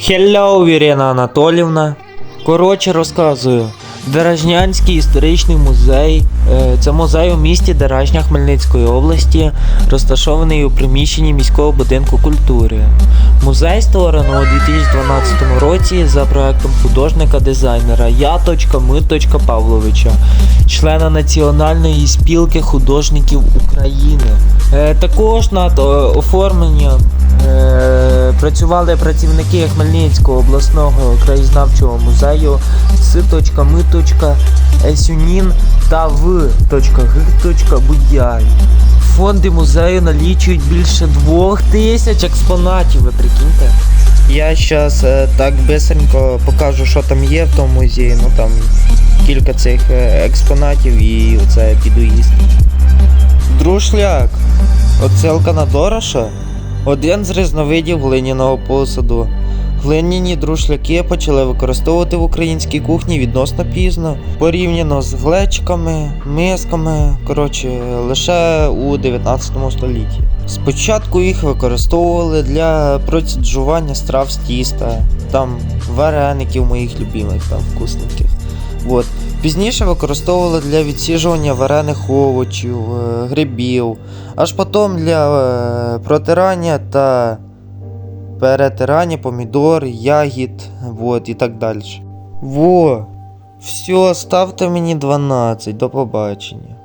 Hello, Вірена Анатолівна. Коротше, розказую. Деражнянський історичний музей. е, Це музей у місті Деражня Хмельницької області, розташований у приміщенні міського будинку культури. Музей створено у 2012 році за проектом художника-дизайнера Я.М. Павловича, члена Національної спілки художників України. Е, Також над е, оформленням працювали працівники Хмельницького обласного краєзнавчого музею С.М. Есюнін та В.Г.Будяй. Фонди музею налічують більше двох тисяч експонатів, ви прикиньте. Я зараз так бистренько покажу, що там є в тому музеї. Ну там кілька цих е, експонатів і оце піду їсти. Друшляк. Оцелка на Дороша один з різновидів глиняного посуду. Глиняні друшляки почали використовувати в українській кухні відносно пізно, порівняно з глечками, мисками, коротше, лише у 19 столітті. Спочатку їх використовували для проціджування страв з тіста, там вареників моїх любимих, там вкусненьких. От. Пізніше використовували для відсіжування варених овочів, е, грибів, аж потім для е, протирання та перетирання помідор, ягід, вот, і так далі. Во! Все, ставте мені 12, до побачення.